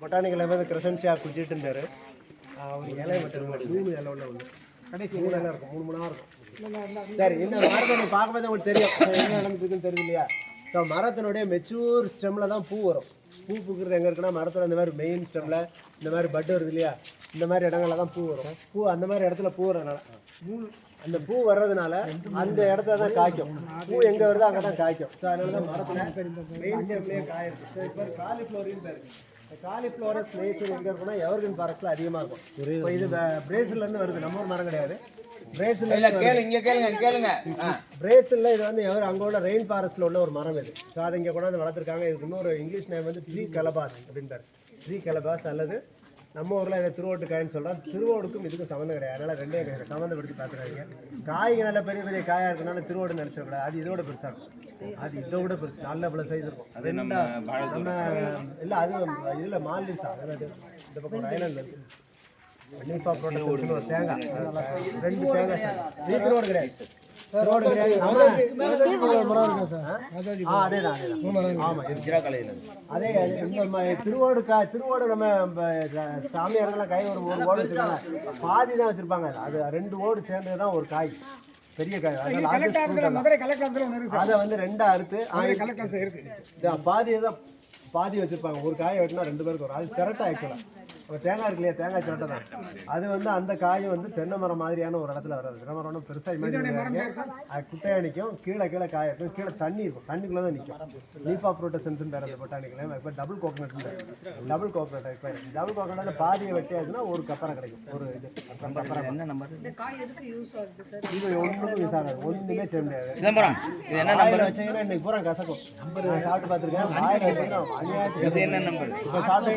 Botanical வந்து கிரசன்சியா குடிச்சிட்டு இருந்தாரு. அவர் இலைய மட்டும் மூணு இலை உள்ள ஒன்று கடைசி மூணு இலை இருக்கும். மூணு மூணா இருக்கும். சரி இந்த மரத்தை நீ பார்க்கும்போது உங்களுக்கு தெரியும். என்ன நடந்துருக்குன்னு தெரியும் இல்லையா ஸோ மரத்தினுடைய மெச்சூர் ஸ்டெம்மில் தான் பூ வரும். பூ பூக்கிறது எங்கே இருக்குன்னா மரத்தோட இந்த மாதிரி மெயின் ஸ்டெம்மில் இந்த மாதிரி பட் வருது இல்லையா? இந்த மாதிரி இடங்கள்ல தான் பூ வரும். பூ அந்த மாதிரி இடத்துல பூ வரனால அந்த பூ வர்றதுனால அந்த இடத்துல தான் காய்க்கும். பூ எங்கே வருதோ அங்கே தான் காய்க்கும். ஸோ அதனால தான் மரத்தில் மெயின் ஸ்டெம்லேயே காய் இருக்கு ஸோ இப்போ காலிஃப்ளவரின் பேர். காலிஃப்ளவரஸ் நேச்சர் எங்கே இருக்குன்னா எவர்கின் ஃபாரஸ்ட்டில் அதிகமாக இருக்கும். இது பிரேசில்லேருந்து வருது. நம்ம ஊர் மரம் கிடையாது. பிரேசில் கேளுங்க கேளுங்க கேளுங்க. பிரேசில்ல இது வந்து எவர் அங்க உள்ள ரெயின் ஃபாரஸ்ட்ல உள்ள ஒரு மரம் இது. ஸோ அதை இங்கே கொண்டாந்து வளர்த்துருக்காங்க. இதுக்கு இன்னொரு இங்கிலீஷ் நேம் வந்து ட்ரீ கலபாஸ் அப்படின்றார் ட்ரீ கலபாஸ் அல்லது நம்ம ஊரில் இதை திருவோட்டுக்காயின்னு சொல்கிறோம் திருவோடுக்கும் இதுக்கும் சம்மந்தம் கிடையாது. அதனால் ரெண்டே சம்மந்தப்படுத்தி பார்த்துறாங்க காய்ங்க நல்ல பெரிய பெரிய காயாக இருக்கனால திருவோடு நினச்சிடக்கூடாது. அது இதோட பெருசாக இருக்கும். அது இதை விட பெருசு. நல்ல பல சைஸ் இருக்கும். அது ரெண்டா நம்ம இல்லை அது இதில் மால்டீவ்ஸா அதாவது இந்த பக்கம் ஒரு லீஃபா ப்ரோட்டக்ஷன் தேங்காய் ரெண்டு தேங்காய் கிடையாது. கிடையாது. ஆ இருக்கு. அதே திருவோடு கா திருவோடு நம்ம ஒரு ஒரு ஓடு வச்சிருக்காங்க. பாதி தான் வச்சிருப்பாங்க. அது ரெண்டு ஓடு சேர்ந்தது தான் ஒரு காய். பெரிய. மதுரை கலெக்டர் அதை வந்து ரெண்டா அறுத்து கலெக்டர் இருக்கு. பாதியை தான் பாதி வச்சிருப்பாங்க. ஒரு காயை வெட்டினா ரெண்டு பேருக்கு வரும். அது சிரட்டை ஆக்சுவலாக இப்போ தேங்காய் இருக்கு இல்லையா? தேங்காய் சிரட்டை தான். அது வந்து அந்த காயும் வந்து தென்னை மரம் மாதிரியான ஒரு இடத்துல வராது. தென்னை மரம் ஒன்றும் பெருசாக அது குட்டையாக நிற்கும் கீழே கீழே காய இருக்கும். கீழே தண்ணி இருக்கும். தண்ணிக்குள்ளே தான் நிற்கும் லீஃப் ஆஃப் ப்ரோட்டசன்ஸ் பேர் அந்த பொட்டானிக்கல் இப்போ டபுள் கோகனட் டபுள் கோகனட் இப்போ டபுள் கோகனட்ல பாதியை வெட்டியாச்சுன்னா ஒரு கப்பரை கிடைக்கும். ஒரு இது. என்ன நம்பர்? இந்த காய் எதுக்கு யூஸ் ஆகுது சார் இது ஒன்றுக்கும் யூஸ் ஆகாது? ஒன்றுமே செய்ய முடியாது. சிதம்பரம் இது என்ன வாயில வச்சீங்கன்னா இன்னைக்கு பூரா கசக்கும். நான் சாப்பிட்டு பார்த்துருக்கேன். வாயில வச்சீங்கன்னா அநியாயத்துக்கு இது என்ன நம்பர்? இப்போ சாப்பிட்டு